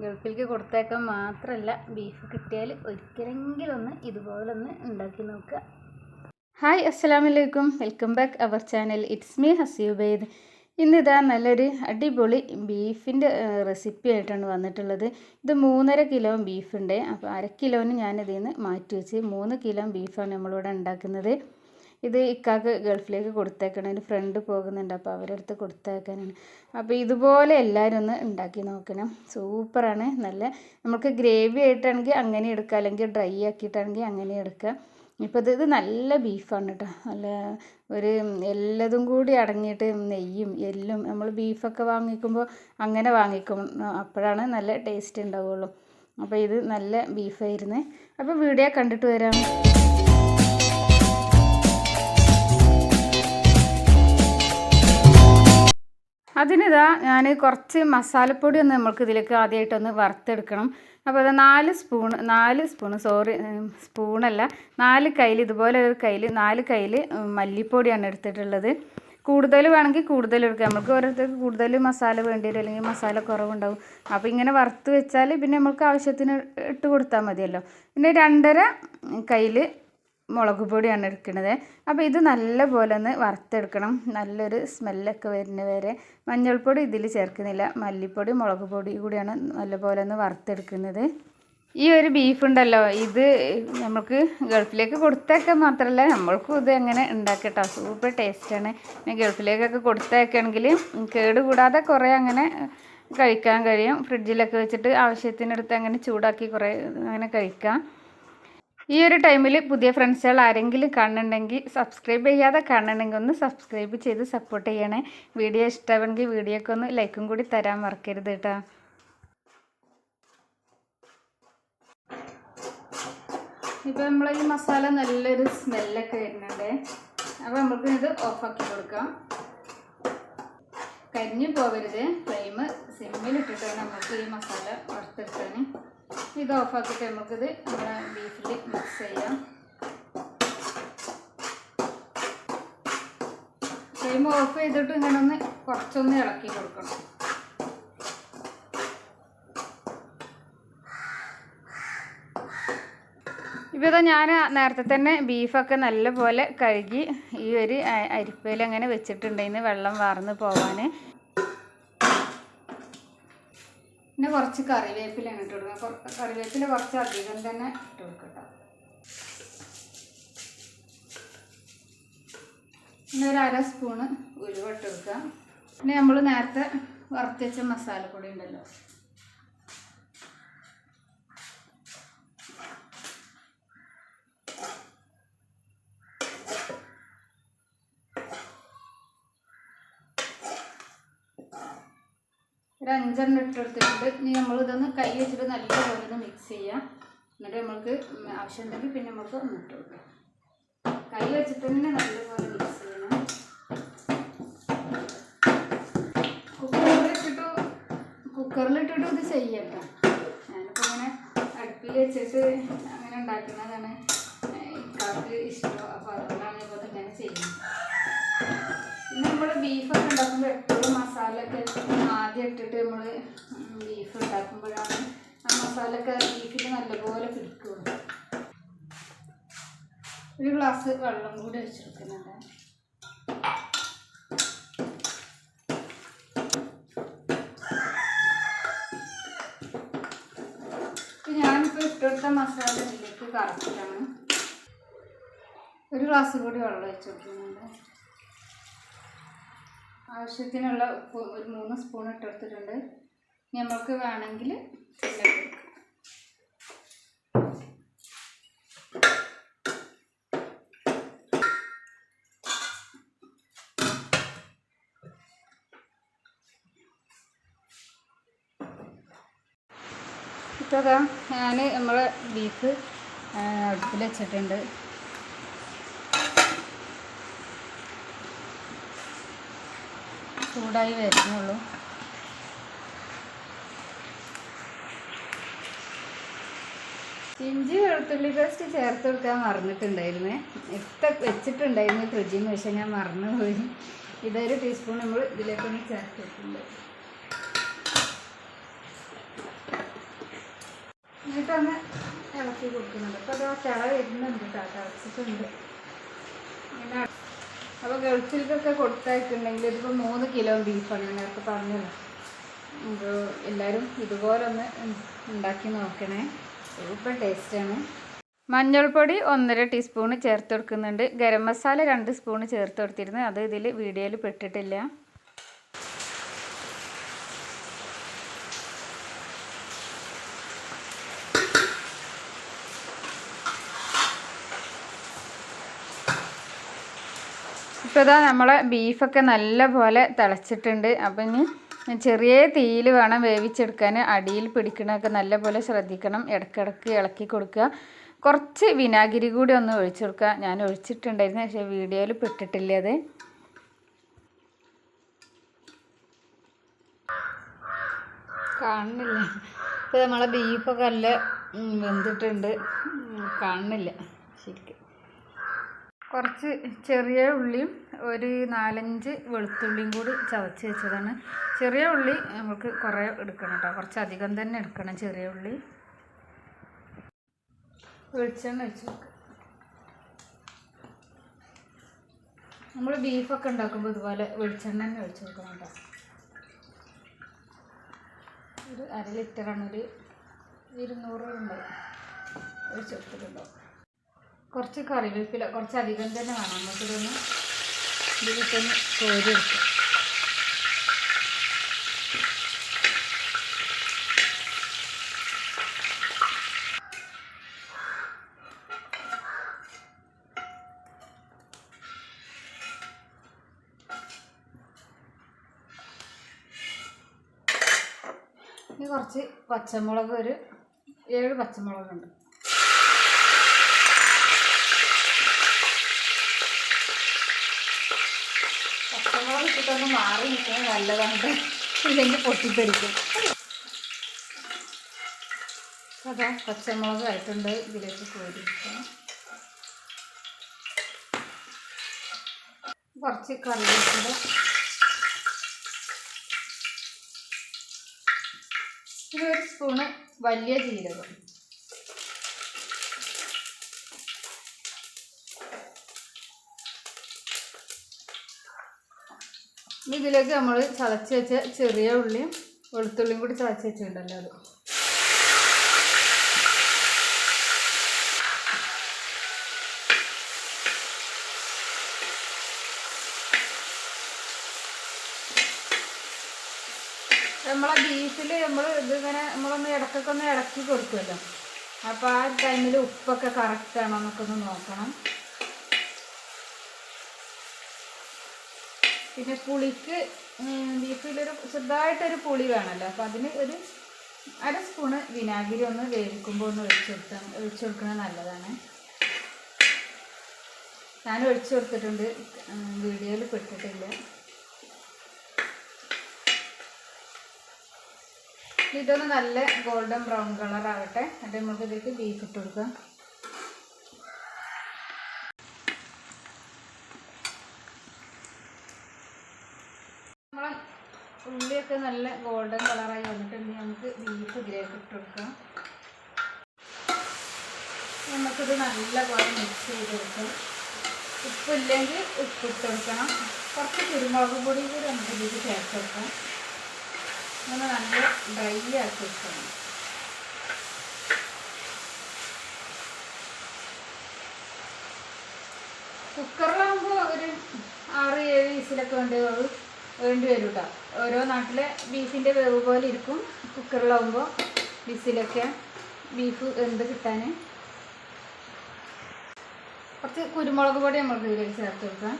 ഗൾഫിലേക്ക് കൊടുത്തേക്കാൻ മാത്രമല്ല ബീഫ് കിട്ടിയാൽ ഒരിക്കലെങ്കിലും ഒന്ന് ഇതുപോലൊന്ന് ഉണ്ടാക്കി നോക്കുക. ഹായ് അസ്സാം വലൈക്കും welcome back our channel it's me ഹസീബൈദ് ഇന്നിതാ നല്ലൊരു അടിപൊളി ബീഫിന്റെ റെസിപ്പി ആയിട്ടാണ് വന്നിട്ടുള്ളത്. ഇത് മൂന്നര കിലോ ബീഫുണ്ട് അപ്പോൾ അര കിലോന് ഞാനിതിൽ നിന്ന് മാറ്റി വെച്ച് മൂന്ന് കിലോ ബീഫാണ് നമ്മളിവിടെ ഉണ്ടാക്കുന്നത്. ഇത് ഇക്കാക്ക് ഗൾഫിലേക്ക് കൊടുത്തേക്കണം. എന്റെ ഫ്രണ്ട് പോകുന്നുണ്ട്. അപ്പോൾ അവരുടെ അടുത്ത് കൊടുത്തേക്കാനാണ്. അപ്പോൾ ഇതുപോലെ എല്ലാവരും ഒന്ന് ഉണ്ടാക്കി നോക്കണം. സൂപ്പറാണ് നല്ല നമുക്ക് ഗ്രേവി ആയിട്ടാണെങ്കിൽ അങ്ങനെ എടുക്കുക അല്ലെങ്കിൽ ഡ്രൈ ആക്കിയിട്ടാണെങ്കിൽ അങ്ങനെ എടുക്കുക ഇപ്പോൾ ഇത് നല്ല ബീഫാണ് കേട്ടോ നല്ല ഒരു എല്ലതും കൂടി അടങ്ങിയിട്ട് നെയ്യും എല്ലും നമ്മൾ ബീഫൊക്കെ വാങ്ങിക്കുമ്പോൾ അങ്ങനെ വാങ്ങിക്കും. അപ്പോഴാണ് നല്ല ടേസ്റ്റ് ഉണ്ടാവുള്ളൂ. അപ്പോൾ ഇത് നല്ല ബീഫായിരുന്നു അപ്പോൾ വീഡിയോ കണ്ടിട്ട് വരാം. അതിനിതാ ഞാൻ കുറച്ച് മസാലപ്പൊടി ഒന്ന് നമ്മൾക്ക് ഇതിലേക്ക് ആദ്യമായിട്ടൊന്ന് വറുത്തെടുക്കണം. അപ്പോൾ അത് നാല് സ്പൂൺ നാല് സ്പൂൺ സോറി സ്പൂണല്ല നാല് കയ്യിൽ ഇതുപോലെ ഒരു കയ്യിൽ നാല് കയ്യിൽ മല്ലിപ്പൊടിയാണ് എടുത്തിട്ടുള്ളത്. കൂടുതൽ വേണമെങ്കിൽ കൂടുതൽ എടുക്കുക നമുക്ക് ഓരോരുത്തർക്ക് കൂടുതൽ മസാല വേണ്ടി വരും അല്ലെങ്കിൽ മസാല കുറവുണ്ടാവും. അപ്പോൾ ഇങ്ങനെ വറുത്ത് വെച്ചാൽ പിന്നെ നമുക്ക് ആവശ്യത്തിന് ഇട്ട് കൊടുത്താൽ മതിയല്ലോ. പിന്നെ രണ്ടര കയ്യിൽ മുളക് പൊടിയാണ് എടുക്കുന്നത്. അപ്പോൾ ഇത് നല്ലപോലെ ഒന്ന് വറുത്തെടുക്കണം. നല്ലൊരു സ്മെല്ലൊക്കെ വരുന്ന വരെ. മഞ്ഞൾപ്പൊടി ഇതിൽ ചേർക്കുന്നില്ല. മല്ലിപ്പൊടി മുളക് പൊടി കൂടിയാണ് നല്ലപോലെ ഒന്ന് വറുത്തെടുക്കുന്നത്. ഈ ഒരു ബീഫ് ഉണ്ടല്ലോ ഇത് നമുക്ക് ഗൾഫിലേക്ക് കൊടുത്തേക്കാൻ മാത്രമല്ല നമ്മൾക്കും ഇത് എങ്ങനെ ഉണ്ടാക്കട്ടോ. സൂപ്പർ ടേസ്റ്റാണ്. പിന്നെ ഗൾഫിലേക്കൊക്കെ കൊടുത്തേക്കാണെങ്കിൽ കേട് കൂടാതെ കുറേ അങ്ങനെ കഴിക്കാൻ കഴിയും. ഫ്രിഡ്ജിലൊക്കെ വെച്ചിട്ട് ആവശ്യത്തിനടുത്ത് അങ്ങനെ ചൂടാക്കി കുറേ അങ്ങനെ കഴിക്കാം. ഈ ഒരു ടൈമിൽ പുതിയ ഫ്രണ്ട്സുകൾ ആരെങ്കിലും കാണുന്നുണ്ടെങ്കിൽ സബ്സ്ക്രൈബ് ചെയ്യാതെ കാണുന്നുണ്ടെങ്കിൽ ഒന്ന് സബ്സ്ക്രൈബ് ചെയ്ത് സപ്പോർട്ട് ചെയ്യണേ. വീഡിയോ ഇഷ്ടമാണെങ്കിൽ വീഡിയോക്ക് ഒന്ന് ലൈക്കും കൂടി തരാൻ മറക്കരുത് കേട്ടോ. ഇപ്പോൾ നമ്മൾ ഈ മസാല നല്ലൊരു സ്മെല്ലൊക്കെ വരുന്നുണ്ട്. അപ്പോൾ നമുക്ക് ഇത് ഓഫാക്കി കൊടുക്കാം. കരിഞ്ഞു പോവരുത്. ഫ്ലെയിം സിമ്മിലിട്ടിട്ട് നമുക്ക് ഈ മസാല വറുത്തെടുക്കാൻ ഇത് ഓഫാക്കിയിട്ട് നമുക്കിത് നമ്മുടെ ബീഫിൽ മിക്സ് ചെയ്യാം. ഫ്ലെയിം ഓഫ് ചെയ്തിട്ട് ഇങ്ങനെ ഒന്ന് കുറച്ചൊന്ന് ഇളക്കി കൊടുക്കണം. ഇപ്പോൾ ഞാൻ നേരത്തെ തന്നെ ബീഫൊക്കെ നല്ലപോലെ കഴുകി ഈ ഒരു അരിപ്പയിൽ അങ്ങനെ വെള്ളം വാർന്ന് പോവാൻ പിന്നെ കുറച്ച് കറിവേപ്പില ഇട്ട് കൊടുക്കുക കറിവേപ്പില കുറച്ച് അധികം തന്നെ ഇട്ട് കൊടുക്കട്ടോ പിന്നെ ഒരു അര സ്പൂണ് ഉലുവ ഇട്ട് കൊടുക്കുക പിന്നെ നമ്മൾ നേരത്തെ വറുത്ത് മസാല മസാലപ്പൊടി ഉണ്ടല്ലോ. ഒരു അഞ്ചെണ്ണം ഇട്ടെടുത്തിട്ടുണ്ട് ഇനി നമ്മൾ ഇതൊന്ന് കൈ വെച്ചിട്ട് നല്ലപോലെ ഒന്ന് മിക്സ് ചെയ്യാം. എന്നിട്ട് നമ്മൾക്ക് ആവശ്യമുണ്ടെങ്കിൽ പിന്നെ നമുക്ക് ഒന്ന് ഇട്ട് കൊടുക്കാം. കൈ വെച്ചിട്ട് തന്നെ നല്ലപോലെ മിക്സ് ചെയ്യണം. കുക്കറിലിട്ടിട്ട് കുക്കറിലിട്ടിട്ട് ഇത് ചെയ്യട്ടോ. ഞാനിപ്പോൾ ഇങ്ങനെ അടുപ്പിൽ വെച്ചിട്ട് അങ്ങനെ ഉണ്ടാക്കുന്നതാണ് ഇക്കാർക്ക് ഇഷ്ടം. അപ്പോൾ അതുകൊണ്ടാണ് ഇപ്പോൾ ഇങ്ങനെ ചെയ്യുന്നത് പിന്നെ നമ്മൾ ബീഫൊക്കെ ഉണ്ടാക്കുമ്പോൾ എപ്പോഴും മസാല ഒക്കെ ആദ്യം ഇട്ടിട്ട് നമ്മൾ ബീഫ് ഉണ്ടാക്കുമ്പോഴാണ് ആ മസാല ഒക്കെ ബീഫിൽ നല്ലപോലെ പിടിക്കുള്ളൂ. ഒരു ഗ്ലാസ് വെള്ളം കൂടി വെച്ചെടുക്കുന്നുണ്ട് ഞാനിപ്പോൾ ഇട്ടെടുത്ത മസാല ഇതിലേക്ക് കറക്റ്റാണ് ഒരു ഗ്ലാസ് കൂടി വെള്ളം വെച്ച് കൊടുക്കുന്നുണ്ട്. ആവശ്യത്തിനുള്ള ഉപ്പ് ഒരു മൂന്ന് സ്പൂൺ ഇട്ടെടുത്തിട്ടുണ്ട് നമുക്ക് വേണമെങ്കിൽ അതാ ഞാൻ നമ്മളെ ബീഫ് അടുപ്പിൽ വെച്ചിട്ടുണ്ട്. ചൂടായി വരുന്നുള്ളൂ. ഇഞ്ചി വെളുത്തുള്ളി പേസ്റ്റ് ചേർത്ത് കൊടുക്കാൻ മറന്നിട്ടുണ്ടായിരുന്നേ. ഇത്ത വെച്ചിട്ടുണ്ടായിരുന്നു ഫ്രിഡ്ജിൽ നിന്ന് പക്ഷെ ഞാൻ മറന്നുപോയി. ഇതൊരു ടീസ്പൂൺ നമ്മൾ ഇതിലേക്കൊന്ന് ചേർത്തിട്ടുണ്ട്. ഇട്ടിട്ടൊന്ന് ഇളക്കി കൊടുക്കുന്നുണ്ട് അപ്പോൾ അത് ചിള വരുന്നുണ്ട് കേട്ടോ തിളച്ചിട്ടുണ്ട്. ഇങ്ങനെ അപ്പോൾ ഗൾഫിലേക്കൊക്കെ കൊടുത്തായിട്ടുണ്ടെങ്കിൽ ഇതിപ്പോൾ മൂന്ന് കിലോ ബീഫാണ് ഞാൻ നേരത്തെ പറഞ്ഞത്. അപ്പോൾ എല്ലാവരും ഇതുപോലെ ഒന്ന് ഉണ്ടാക്കി നോക്കണേ. സൂപ്പർ ടേസ്റ്റാണ് മഞ്ഞൾപ്പൊടി ഒന്നര ടീസ്പൂൺ ചേർത്ത് കൊടുക്കുന്നുണ്ട്. ഗരം മസാല രണ്ട് സ്പൂൺ ചേർത്ത് കൊടുത്തിരുന്നു. അത് ഇതിൽ വീഡിയോയിൽ പെട്ടിട്ടില്ല. ഇപ്പോൾ ഇതാ നമ്മളെ ബീഫൊക്കെ നല്ല പോലെ തിളച്ചിട്ടുണ്ട്. അപ്പം ഇനി ചെറിയ തീയിൽ വേണം വേവിച്ചെടുക്കാൻ. അടിയിൽ പിടിക്കണമൊക്കെ നല്ല പോലെ ശ്രദ്ധിക്കണം. ഇടയ്ക്കിടയ്ക്ക് ഇളക്കി കൊടുക്കുക. കുറച്ച് വിനാഗിരി കൂടി ഒന്ന് ഒഴിച്ചു കൊടുക്കുക. ഞാൻ ഒഴിച്ചിട്ടുണ്ടായിരുന്നു പക്ഷേ വീഡിയോയിൽ പെട്ടിട്ടില്ല അത്. കാണുന്നില്ല. ഇപ്പോൾ നമ്മളെ ബീഫൊക്കെ നല്ല വെന്തിട്ടുണ്ട്. കാണുന്നില്ല. ശരിക്കും. കുറച്ച് ചെറിയ ഉള്ളിയും ഒരു നാലഞ്ച് വെളുത്തുള്ളിയും കൂടി ചതച്ച് വെച്ചതാണ്. ചെറിയ ഉള്ളി നമുക്ക് കുറേ എടുക്കണം കേട്ടോ. കുറച്ച് അധികം തന്നെ എടുക്കണം ചെറിയ ഉള്ളി. വെളിച്ചെണ്ണ വെച്ച് നമ്മൾ ബീഫൊക്കെ ഉണ്ടാക്കുമ്പോൾ ഇതുപോലെ വെളിച്ചെണ്ണ തന്നെ ഒഴിച്ച് വെക്കണം കേട്ടോ. ഒരു അര ലിറ്ററാണ് ഒരു ഇരുന്നൂറ് ഉണ്ടാവും ഒഴിച്ച് കൊടുത്തിട്ടുണ്ടാവും. കുറച്ച് കറിവേപ്പില കുറച്ച് അധികം തന്നെ വേണം. നമുക്കിതൊന്ന് ഇതിലിട്ടൊന്ന് കോരിയെടുക്കാം. ഇനി കുറച്ച് പച്ചമുളക് ഒരു ഏഴ് പച്ചമുളകുണ്ട് പച്ചമുളക് ഇട്ടിട്ടൊന്ന് മാറി നിൽക്കുന്നത് നല്ലതാണ്. ഇല്ലെങ്കിൽ പൊട്ടിത്തെറിക്കും. അതാ പച്ചമുളക് ആയിട്ടുണ്ട് ഇതിലേക്ക് കോരിക്കാം കുറച്ച് കറിവേപ്പില. ഇനി ഒരു സ്പൂണ് വലിയ ജീരകം. ഇനി ഇതിലേക്ക് നമ്മൾ ചതച്ച് വെച്ച ചെറിയ ഉള്ളിയും വെളുത്തുള്ളിയും കൂടി ചതച്ച് വെച്ചിട്ടുണ്ടല്ലോ അത്. നമ്മളെ ബീഫിൽ നമ്മൾ ഇതിങ്ങനെ നമ്മളൊന്ന് ഇടക്കൊക്കെ ഒന്ന് ഇടക്കി കൊടുക്കുമല്ലോ. അപ്പോൾ ആ ടൈമിൽ ഉപ്പൊക്കെ കറക്റ്റ് ആണോ എന്നൊക്കെ ഒന്ന് നോക്കണം. പിന്നെ പുളിക്ക് ബീഫിലൊരു ചെറുതായിട്ടൊരു പുളി വേണമല്ലോ അപ്പോൾ അതിന് ഒരു അര സ്പൂണ് വിനാഗിരി ഒന്ന് വേവിക്കുമ്പോൾ ഒന്ന് ഒഴിച്ചു കൊടുത്താൽ ഒഴിച്ചു കൊടുക്കുന്നത് നല്ലതാണ്. ഞാൻ ഒഴിച്ചു കൊടുത്തിട്ടുണ്ട്. വീഡിയോയിൽ പെട്ടിട്ടില്ല. ഇതൊന്ന് നല്ല ഗോൾഡൻ ബ്രൗൺ കളർ ആവട്ടെ എന്നിട്ട് നമുക്ക് ഇതിലേക്ക് ബീഫ് ഇട്ട് കൊടുക്കാം നമ്മളെ ഉള്ളിയൊക്കെ നല്ല ഗോൾഡൻ കളറായി വന്നിട്ടുണ്ടെങ്കിൽ നമുക്ക് ബീഫ് ഇതിലേക്ക് ഇട്ട് കൊടുക്കാം. നമുക്കിത് നല്ല പോലെ മിക്സ് ചെയ്ത് കൊടുക്കാം. ഉപ്പില്ലെങ്കിൽ ഉപ്പ് കൊടുക്കണം. കുറച്ച് കുരുമുളക് പൊടി കൂടി നമുക്ക് ഇതിലേക്ക് ചേർത്ത് കൊടുക്കാം. അങ്ങനെ നല്ല ഡ്രൈ ആക്കി വെക്കണം കുക്കറിലാകുമ്പോൾ ഒരു ആറ് ഏഴ് വിസിലൊക്കെ വേണ്ടി വരും വേണ്ടി വരും കേട്ടോ ഓരോ നാട്ടിലെ ബീഫിന്റെ വേവ് പോലെ ഇരിക്കും. കുക്കറിലാവുമ്പോൾ ബിസിലൊക്കെ ബീഫ് എന്ത് കിട്ടാൻ കുറച്ച് കുരുമുളക് പൊടി നമുക്ക് ഇതിലേക്ക് ചേർത്ത് കൊടുക്കാം.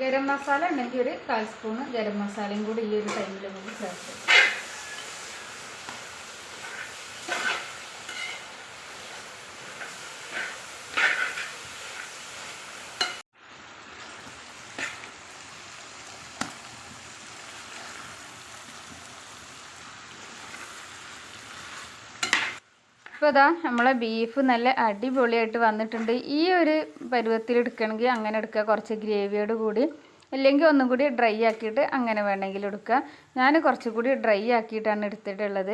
ഗരം മസാല ഉണ്ടെങ്കിൽ ഒരു കാൽ സ്പൂണ് ഗരം മസാലയും കൂടി ഈ ഒരു ടൈമിൽ നമുക്ക് ചേർത്ത് ഇപ്പോൾ ഇതാ നമ്മളെ ബീഫ് നല്ല അടിപൊളിയായിട്ട് വന്നിട്ടുണ്ട്. ഈ ഒരു പരുവത്തിൽ എടുക്കണമെങ്കിൽ അങ്ങനെ എടുക്കുക കുറച്ച് ഗ്രേവിയോട് കൂടി. അല്ലെങ്കിൽ ഒന്നും കൂടി ഡ്രൈ ആക്കിയിട്ട് അങ്ങനെ വേണമെങ്കിൽ എടുക്കുക ഞാൻ കുറച്ചും കൂടി ഡ്രൈ ആക്കിയിട്ടാണ് എടുത്തിട്ടുള്ളത്.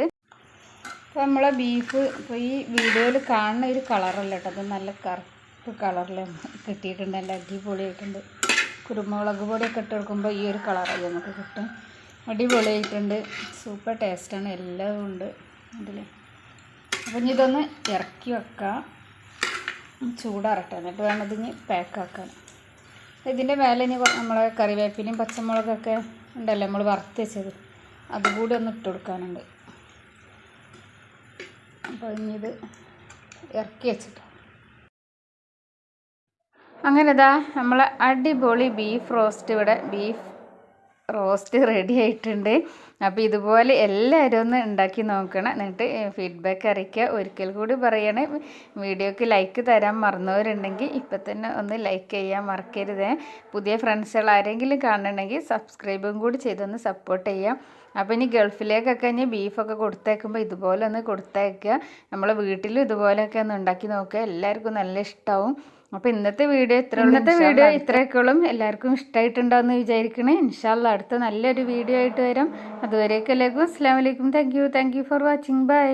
അപ്പോൾ നമ്മളെ ബീഫ് ഇപ്പോൾ ഈ വീഡിയോയിൽ കാണുന്ന ഒരു കളറല്ല കേട്ടോ അത് നല്ല കറുപ്പ് കളറിൽ കിട്ടിയിട്ടുണ്ട്. നല്ല അടിപൊളിയായിട്ടുണ്ട്. കുരുമുളക് പൊടിയൊക്കെ ഇട്ട് കൊടുക്കുമ്പോൾ ഈ ഒരു കളറായി നമുക്ക് കിട്ടും അടിപൊളിയായിട്ടുണ്ട്. സൂപ്പർ ടേസ്റ്റാണ് എല്ലാം ഉണ്ട്. അതിൽ അപ്പം ഇനി ഇതൊന്ന് ഇറക്കി വെക്കാം. ചൂടാറട്ടെ. എന്നിട്ട് വേണം ഇതിന് പാക്കാക്കാൻ ഇതിന്റെ മേലെ ഇനി നമ്മൾ കറിവേപ്പിലയും പച്ചമുളകൊക്കെ ഉണ്ടല്ലോ നമ്മൾ വറുത്ത് വെച്ചത്. അതുകൂടി ഒന്ന് ഇട്ട് കൊടുക്കാനുണ്ട്. അപ്പോൾ ഇനി ഇത് ഇറക്കി വെച്ചിട്ട്. അങ്ങനെ ഇതാ നമ്മളെ അടിപൊളി ബീഫ് റോസ്റ്റ് ഇവിടെ. ബീഫ് റോസ്റ്റ് റെഡി ആയിട്ടുണ്ട്. അപ്പോൾ ഇതുപോലെ എല്ലാവരും ഒന്ന് ഉണ്ടാക്കി നോക്കണം. എന്നിട്ട് ഫീഡ്ബാക്ക് അറിയിക്കുക. ഒരിക്കൽ കൂടി പറയണേ വീഡിയോക്ക് ലൈക്ക് തരാൻ മറന്നവരുണ്ടെങ്കിൽ ഇപ്പം തന്നെ ഒന്ന് ലൈക്ക് ചെയ്യാൻ മറക്കരുത്. പുതിയ ഫ്രണ്ട്സുകൾ ആരെങ്കിലും കാണണമെങ്കിൽ സബ്സ്ക്രൈബും കൂടി ചെയ്തൊന്ന് സപ്പോർട്ട് ചെയ്യാം അപ്പോൾ ഇനി ഗൾഫിലേക്കൊക്കെ ഇനി ബീഫൊക്കെ കൊടുത്തേക്കുമ്പോൾ ഇതുപോലെ ഒന്ന് കൊടുത്തേക്കുക. നമ്മളെ വീട്ടിലും ഇതുപോലെയൊക്കെ ഒന്ന് ഉണ്ടാക്കി നോക്കുക. എല്ലാവർക്കും നല്ല ഇഷ്ടമാവും അപ്പോൾ ഇന്നത്തെ വീഡിയോ ഇത്ര ഇന്നത്തെ വീഡിയോ ഇത്രയൊക്കെയുള്ളും. എല്ലാവർക്കും ഇഷ്ടമായിട്ടുണ്ടാവുമെന്ന് വിചാരിക്കണേ. ഇൻഷാല്ല അടുത്ത നല്ലൊരു വീഡിയോ ആയിട്ട് വരാം. അതുവരേക്കും എല്ലാവർക്കും അസ്സാം വലൈക്കും thank you thank you for watching bye